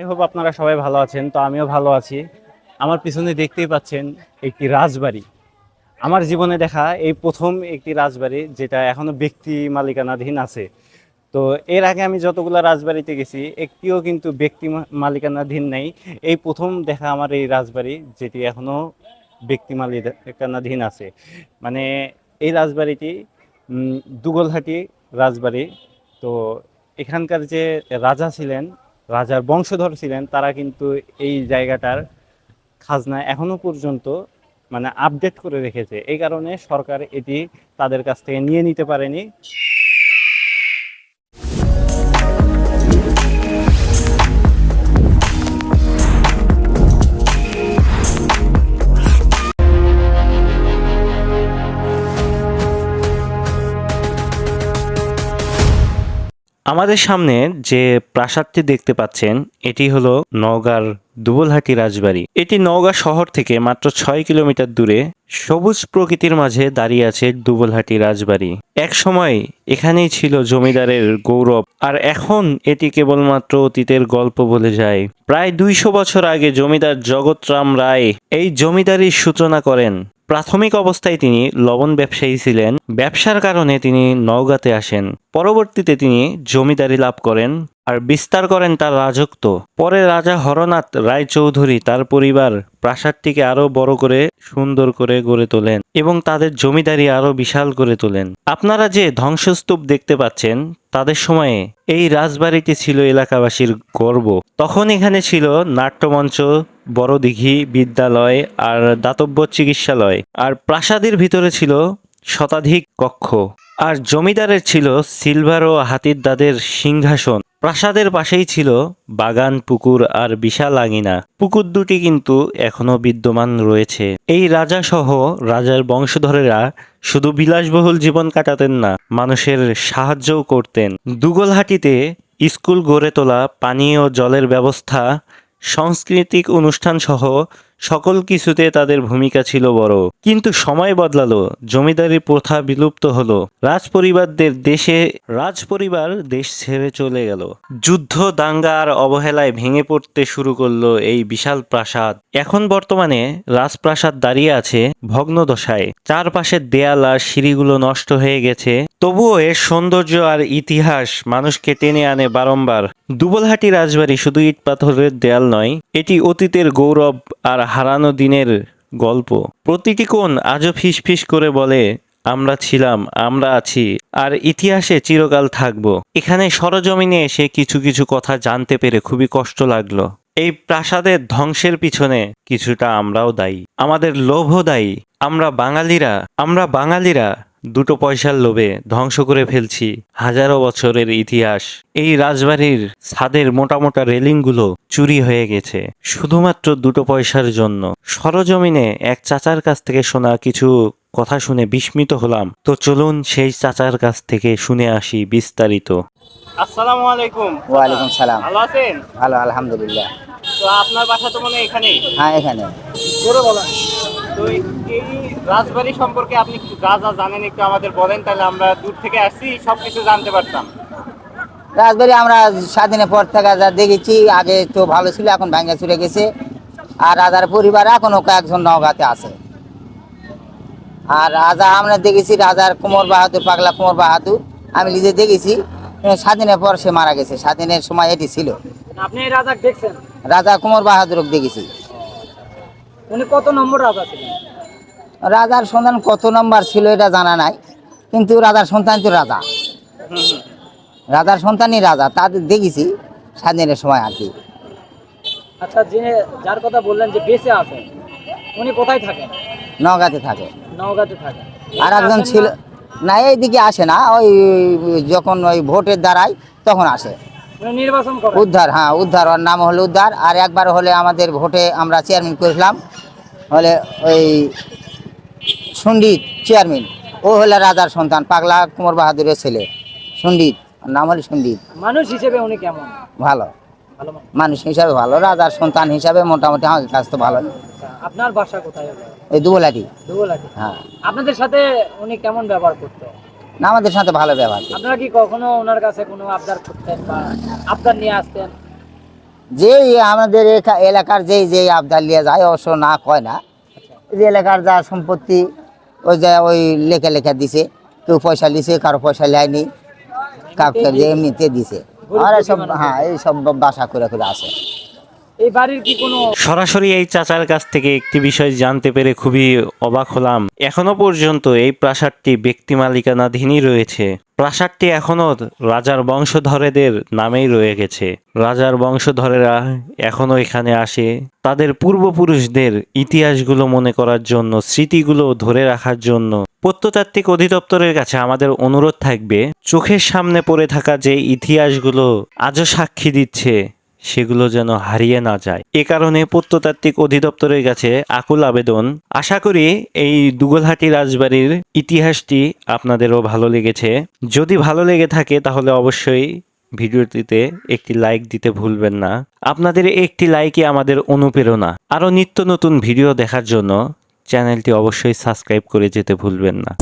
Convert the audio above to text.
I hope আপনারা সবাই ভালো আছেন, তো আমিও ভালো আছি। আমার পিছনে দেখতেই পাচ্ছেন একটি রাজবাড়ি। আমার জীবনে দেখা এই প্রথম একটি রাজবাড়ি যেটা এখনও ব্যক্তি মালিকানাধীন আছে। তো এর আগে আমি যতগুলো রাজবাড়িতে গেছি, একটিও কিন্তু ব্যক্তি মালিকানাধীন নেই। এই প্রথম দেখা আমার এই রাজবাড়ি যেটি এখনও ব্যক্তি মালিকানাধীন আছে। মানে এই রাজবাড়িটি দুগলহাটি রাজবাড়ি। তো এখানকার যে রাজা ছিলেন রাজার বংশধর ছিলেন, তারা কিন্তু এই জায়গাটার খাজনা এখনও পর্যন্ত মানে আপডেট করে রেখেছে। এই কারণে সরকার এটি তাদের কাছ থেকে নিয়ে নিতে পারেনি। আমাদের সামনে যে প্রাসাদটি দেখতে পাচ্ছেন, এটি হলো নওগাঁর দুবলহাটি রাজবাড়ি। এটি নওগাঁ শহর থেকে মাত্র ছয় কিলোমিটার দূরে সবুজ প্রকৃতির মাঝে দাঁড়িয়ে আছে দুবলহাটি রাজবাড়ি। এক সময় এখানেই ছিল জমিদারের গৌরব, আর এখন এটি কেবলমাত্র অতীতের গল্প বলে যায়। প্রায় দুইশো বছর আগে জমিদার জগৎরাম রায় এই জমিদারির সূচনা করেন। প্রাথমিক অবস্থায় তিনি লবণ ব্যবসায়ী ছিলেন। ব্যবসার কারণে তিনি নওগাঁতে আসেন। পরবর্তীতে তিনি জমিদারি লাভ করেন আর বিস্তার করেন তার রাজত্ব। পরে রাজা হরনাথ রায়চৌধুরী তার পরিবার প্রাসাদটিকে আরও বড় করে, সুন্দর করে গড়ে তোলেন এবং তাদের জমিদারি আরও বিশাল করে তোলেন। আপনারা যে ধ্বংসস্তূপ দেখতে পাচ্ছেন, তাদের সময়ে এই রাজবাড়িটি ছিল এলাকাবাসীর গর্ব। তখন এখানে ছিল নাট্যমঞ্চ বড় দিঘি বিদ্যালয় আর দাতব্য চিকিৎসালয়। আর প্রাসাদের ভিতরে ছিল শতাধিক কক্ষ। আর জমিদারের ছিল সিলভার ও হাতির দাদের সিংহাসন। প্রাসাদের পাশেই ছিল বাগান, পুকুর আর বিশাল আঙিনা। পুকুর দুটি কিন্তু এখনও বিদ্যমান রয়েছে। এই রাজা সহ রাজার বংশধরেরা শুধু বিলাসবহুল জীবন কাটাতেন না, মানুষের সাহায্যও করতেন। দুগলহাটিতে স্কুল গড়ে তোলা পানি ও জলের ব্যবস্থা সাংস্কৃতিক অনুষ্ঠান সহ সকল কিছুতে তাদের ভূমিকা ছিল বড়। কিন্তু সময় বদলালো, জমিদারি প্রথা বিলুপ্ত হলো, রাজপরিবারদের দেশে, রাজপরিবার দেশ ছেড়ে চলে গেল। যুদ্ধ, দাঙ্গা আর অবহেলায় ভেঙে পড়তে শুরু করল এই বিশাল প্রাসাদ। এখন বর্তমানে রাজপ্রাসাদ দাঁড়িয়ে আছে ভগ্নদশায়। চারপাশের দেয়াল আর সিঁড়িগুলো নষ্ট হয়ে গেছে। তবুও এর সৌন্দর্য আর ইতিহাস মানুষকে টেনে আনে বারংবার। দুবলহাটি রাজবাড়ি শুধু ইট পাথরের দেয়াল নয়, এটি অতীতের গৌরব আর হারানো দিনের গল্প। প্রতিটি কোণ আজও ফিসফিস করে বলে, আমরা ছিলাম, আমরা আছি, আর ইতিহাসে চিরকাল থাকব। এখানে সরজমিনে এসে কিছু কিছু কথা জানতে পেরে খুবই কষ্ট লাগল। এই প্রাসাদের ধ্বংসের পিছনে কিছুটা আমরাও দায়ী। আমাদের লোভও দায়ী। আমরা বাঙালিরা আমরা বাঙালিরা দুটো পয়সার লোভে ধ্বংস করে ফেলছি হাজারো বছরের ইতিহাস। এই রাজবাড়ির ছাদের মোটা মোটা রেলিংগুলো চুরি হয়ে গেছে। শুধুমাত্র দুটো পয়সার জন্য। সরজমিনে এক চাচার কাছ থেকে শোনা কিছু কথা শুনে বিস্মিত হলাম। তো চলুন সেই চাচার কাছ থেকে শুনে আসি বিস্তারিত। আসসালামু আলাইকুম। ওয়ালাইকুম সালাম। ভালো আছেন? ভালো আলহামদুলিল্লাহ। তো আপনার বাসা তো মনে এখানেই? হ্যাঁ এখানে। বলেন। তো এই রাজবাড়ি সম্পর্কে আপনি যা যা জানেন একটু আমাদের বলেন তাহলে আমরা দূর থেকে আসছি সব কিছু জানতে পারতাম। রাজবাড়ি আমরা স্বাধীনের পর থেকে যা দেখেছি আগে তো ভালো ছিল এখন ভাঙ্গা চুরে গেছে। আর রাজার পরিবার এখনও কয়েকজন নওগাঁতে আছে। আর রাজা আমরা দেখেছি রাজার কুমোর বাহাদুর পাগলা কুমোর বাহাদুর আমি নিজে দেখেছি। স্বাধীনের পর সে মারা গেছে স্বাধীনের সময় এটি ছিল। আপনি রাজা দেখছেন? রাজা কুমোর বাহাদুরক দেখেছি। উনি কত নম্বর রাজা ছিলেন? রাজার সন্তান কত নম্বর ছিল এটা জানা নাই কিন্তু রাজার সন্তান তো রাজা। রাজার সন্তানই রাজা তাদের দেখেছি স্বাধীনের সময় আর কি। আচ্ছা যে যার কথা বললেন যে বেঁচে আছেন উনি কোথায় থাকেন? নওগাঁতে থাকে। নওগাঁতে থাকেন। আর একজন ছিল না? এইদিকে আসে না ওই যখন ওই ভোটের দ্বারাই তখন আসে। নির্বাচন উদ্ধার হ্যাঁ উদ্ধার ওর নাম হলো উদ্ধার আর একবার হলে আমাদের ভোটে আমরা চেয়ারম্যান করেছিলাম হলে ওই সন্ডিত চেয়ারম্যান ও হলে রাজার সন্তান পাগলা কুমার বাহাদুরের ছেলে সন্ডিত নাম হলো সন্ডিত মানুষ হিসেবে উনি কেমন? ভালো। মানুষ। হিসাবে ভালো রাজার সন্তান হিসাবে মোটামুটি আমার কাছ তো ভালো। আচ্ছা, আপনার বাসা কোথায় ওই দুবলাটি। দুবলাটি। হ্যাঁ। আপনাদের সাথে উনি কেমন ব্যবহার করতো? না আমাদের সাথে ভালো ব্যবহার আপনারা কি কখনো ওনার কাছে কোনো আবদার করতেন বা আবদার নিয়ে আসতেন? যে আমাদের এলাকার যেই যেই আবদার নিয়ে যায়, অবশ্য না কয় না। যে এলাকার যা সম্পত্তি, ওই যা ওই লেখা লেখা দিছে, কেউ পয়সা দিছে কারও পয়সা নেয়নি, কাউকে এমনিতে দিছে। আর সব হ্যাঁ এই সব বাসা করে করে আসে এই বাড়ির কি কোনো সরাসরি এই চাচার কাছ থেকে একটি বিষয় জানতে পেরে খুবই অবাক হলাম। এখনও পর্যন্ত এই প্রাসাদটি ব্যক্তি মালিকানাধীনই রয়েছে। প্রাসাদটি এখনও রাজার বংশধরেদের নামেই রয়ে গেছে। রাজার বংশধরেরা এখনও এখানে আসে। তাদের পূর্বপুরুষদের ইতিহাসগুলো মনে করার জন্য, স্মৃতিগুলো ধরে রাখার জন্য প্রত্নতাত্ত্বিক অধিদপ্তরের কাছে আমাদের অনুরোধ থাকবে, চোখের সামনে পড়ে থাকা যে ইতিহাসগুলো আজও সাক্ষী দিচ্ছে। সেগুলো যেন হারিয়ে না যায়। এ কারণে প্রত্নতাত্ত্বিক অধিদপ্তরের কাছে আকুল আবেদন। আশা করি এই দুগলহাটি রাজবাড়ির ইতিহাসটি আপনাদেরও ভালো লেগেছে। যদি ভালো লেগে থাকে তাহলে অবশ্যই ভিডিওটিতে একটি লাইক দিতে ভুলবেন না। আপনাদের একটি লাইকই আমাদের অনুপ্রেরণা। আরও নিত্য নতুন ভিডিও দেখার জন্য চ্যানেলটি অবশ্যই সাবস্ক্রাইব করে যেতে ভুলবেন না।